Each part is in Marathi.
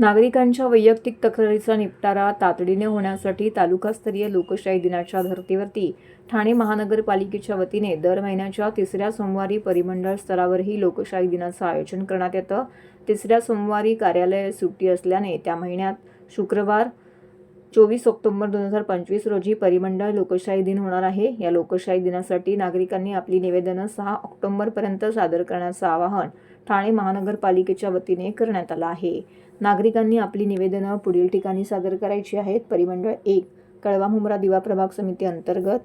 नागरिकांच्या वैयक्तिक तक्रारीचा निपटारा तातडीने होण्यासाठी तालुकास्तरीय लोकशाही दिनाच्या धर्तीवरती ठाणे महानगरपालिकेच्या वतीने दर महिन्याच्या तिसऱ्या सोमवारी परिमंडळ स्तरावरही लोकशाही दिनाचं आयोजन करण्यात येतं. तिसऱ्या सोमवारी कार्यालय सुट्टी असल्याने त्या महिन्यात शुक्रवार चोवीस ऑक्टोबर दोन हजार पंचवीस रोजी परिमंडळ लोकशाही दिन होणार आहे. या लोकशाही दिनासाठी नागरिकांनी आपली निवेदनं सहा ऑक्टोबरपर्यंत सादर करण्याचं आवाहन ठाणे महानगरपालिकेच्या वतीने करण्यात आलं आहे. नागरिकांनी आपली निवेदनं पुढील ठिकाणी सादर करायची आहेत. परिमंडळ एक कळवा मुंब्रा दिवा प्रभाग समिती अंतर्गत.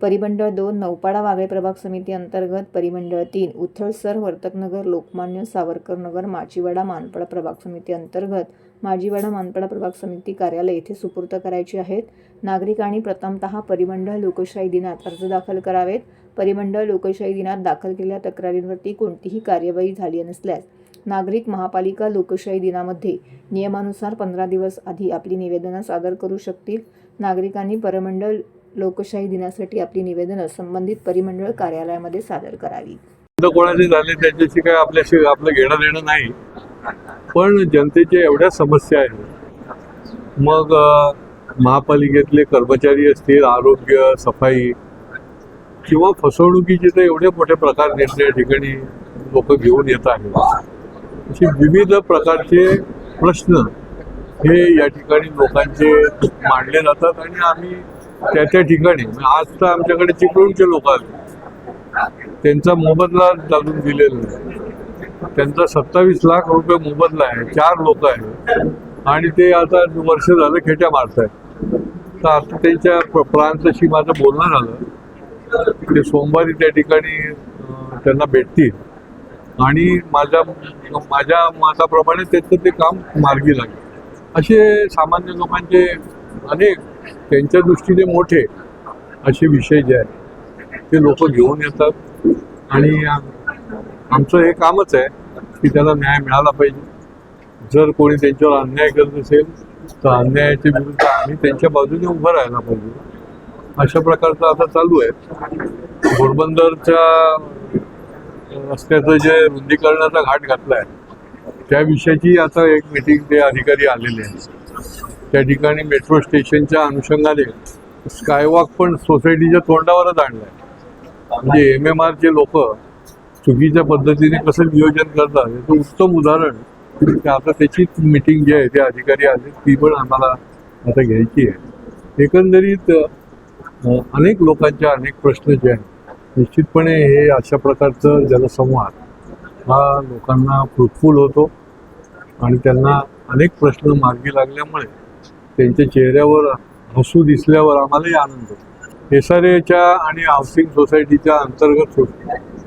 परिमंडळ दोन नौपाडा वागळे प्रभाग समिती अंतर्गत. परिमंडळ तीन उथळसर वर्तकनगर लोकमान्य सावरकर नगर माचीवाडा मानपडा प्रभाग समिती अंतर्गत. माजीवाडा मानपडा प्रभाग समिती कार्यालय येथे सुपूर्त करायची आहेत. नागरिकांनी प्रथमतः परिमंडळ लोकशाही दिनात अर्ज दाखल करावेत. परिमंडळ लोकशाही दिनात दाखल केलेल्या तक्रारींवरती कोणतीही कार्यवाही झाली नसल्यास नागरिक महापालिका लोकशाही दिनामध्ये नियमानुसार पंधरा दिवस आधी आपली निवेदनं सादर करू शकतील. नागरिकांनी परिमंडळ लोकशाही दिनासाठी आपली निवेदनं संबंधित परिमंडळ कार्यालयामध्ये सादर करावी. तर कोणाचे झाले त्याच्याशी काय आपल्याशी आपलं घेणं देणं नाही. पण जनतेच्या एवढ्या समस्या आहेत. मग महापालिकेतले कर्मचारी असतील आरोग्य सफाई किंवा फसवणुकीचे तर एवढे मोठे प्रकार त्या ठिकाणी लोक घेऊन येत आहेत. असे विविध प्रकारचे प्रश्न हे या ठिकाणी लोकांचे मांडले जातात आणि आम्ही त्या त्या ठिकाणी म्हणजे आज तर आमच्याकडे चिपळूणचे लोक आले. त्यांचा मोबदला चालून दिलेला नाही त्यांचा सत्तावीस लाख रुपये मोबदला आहे चार लोक आहेत. आणि ते आता वर्ष झालं खेट्या मारत आहेत तर आता त्यांच्या प्र- प्रांताशी माझं बोलणं झालं. ते सोमवारी त्या ठिकाणी त्यांना भेटतील. आणि माझ्या माझ्या मताप्रमाणे त्याचं ते काम मार्गी लागेल. असे सामान्य लोकांचे अनेक त्यांच्या दृष्टीने मोठे असे विषय जे आहेत ते लोक घेऊन येतात. आणि आमचं हे कामच आहे की त्याला न्याय मिळाला पाहिजे. जर कोणी त्यांच्यावर अन्याय करत असेल तर अन्यायाच्या विरुद्ध आम्ही त्यांच्या बाजूने उभं राहायला पाहिजे. अशा प्रकारचं आता चालू आहे. घोडबंदरच्या रस्त्याचं जे रुंदीकरणाचा घाट घातला आहे त्या विषयाची आता एक मिटिंग ते अधिकारी आलेले आहेत. त्या ठिकाणी मेट्रो स्टेशनच्या अनुषंगाने स्कायवॉक पण सोसायटीच्या तोंडावरच आणलाय. म्हणजे एम एम आरचे लोक चुकीच्या पद्धतीने कसं नियोजन करतात याचं उत्तम उदाहरण. आता त्याची मिटिंग जी आहे ते अधिकारी आले ती पण आम्हाला आता घ्यायची आहे. एकंदरीत अनेक लोकांच्या अनेक प्रश्न जे आहेत निश्चितपणे हे अशा प्रकारचं जनसंवाद हा लोकांना फ्रुटफुल होतो आणि त्यांना अनेक प्रश्न मार्गी लागल्यामुळे त्यांच्या चेहऱ्यावर हसू दिसल्यावर आम्हालाही आनंद होतो. एस आर एच्या आणि हाऊसिंग सोसायटीच्या अंतर्गत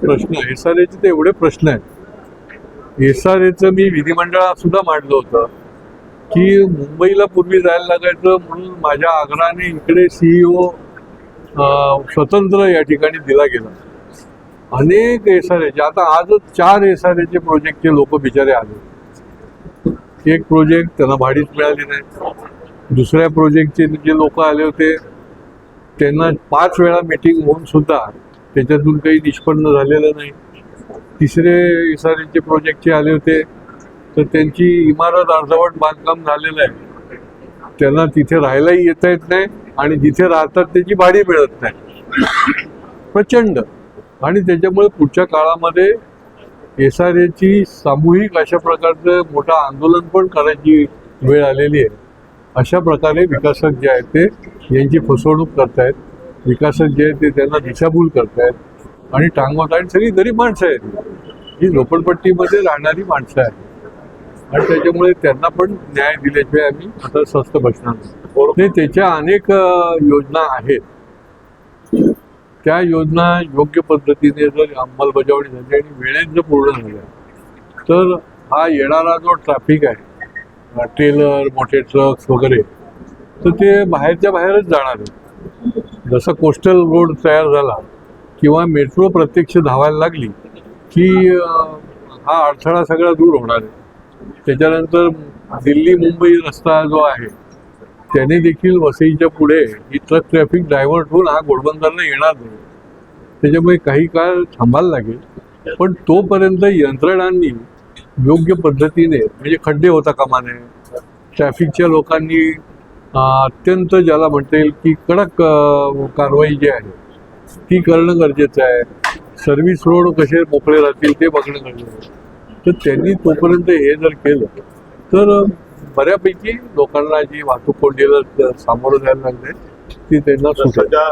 प्रश्न. एस आर एचे तर एवढे प्रश्न आहेत. एस आर एचं मी विधिमंडळात सुद्धा मांडलं होतं की मुंबईला पूर्वी जायला लागायचं म्हणून माझ्या आग्रहाने इकडे सीईओ स्वतंत्र या ठिकाणी दिला गेला. अनेक एस आर एचे आता आजच चार एस आर एचे प्रोजेक्टचे लोक बिचारे आले. एक प्रोजेक्ट त्यांना भाडीच मिळाली नाही. दुसऱ्या प्रोजेक्टचे जे लोक आले होते त्यांना पाच वेळा मीटिंग होऊन सुद्धा त्याच्यातून काही निष्पन्न झालेलं नाही. तिसरे एस आर एचे प्रोजेक्टचे आले होते तर त्यांची इमारत अर्धवट बांधकाम झालेलं आहे. त्यांना तिथे राहायलाही येता येत नाही. आणि जिथे राहतात त्याची भाडी मिळत नाही. प्रचंड. आणि त्याच्यामुळे पुढच्या काळामध्ये एस आर एची सामूहिक अशा प्रकारचं मोठं आंदोलन पण करायची वेळ आलेली आहे. अशा प्रकारे विकासक जे आहेत ते यांची फसवणूक करतायत. विकासक जे आहेत ते त्यांना दिशाभूल करतायत. आणि टांगवत आणि सगळी गरीब माणसं आहेत. ही झोपडपट्टीमध्ये राहणारी माणसं आहेत. आणि त्याच्यामुळे त्यांना पण न्याय दिल्याशिवाय आम्ही आता स्वस्त बसणार नाही. त्याच्या अनेक योजना आहेत. त्या योजना योग्य पद्धतीने जर अंमलबजावणी झाली आणि वेळेत जर पूर्ण झाल्या तर हा येणारा जो ट्रॅफिक आहे ट्रेलर मोठे ट्रक्स वगैरे तर ते बाहेरच्या बाहेरच जाणार आहे जसं कोस्टल रोड तयार झाला किंवा मेट्रो प्रत्यक्ष धावायला लागली की हा अडथळा सगळा दूर होणार आहे. त्याच्यानंतर दिल्ली मुंबई रस्ता जो आहे त्याने देखील वसईच्या पुढे ही ट्रक ट्रॅफिक डायव्हर्ट होऊन हा घोडबंदरला येणार नाही. त्याच्यामुळे काही काळ थांबायला लागेल. पण तोपर्यंत यंत्रणांनी योग्य पद्धतीने म्हणजे खड्डे होता कामा नये ट्रॅफिकच्या लोकांनी अत्यंत ज्याला म्हणता येईल की कडक कारवाई जी आहे ती करणं गरजेचं आहे. सर्व्हिस रोड कसे मोकळे राहतील ते बघणं गरजेचं आहे. तर त्यांनी तोपर्यंत हे जर केलं तर बऱ्यापैकी लोकांना जी वाहतूक कोंडीला सामोरं जायला लागले ती त्यांना सुटेल. सध्या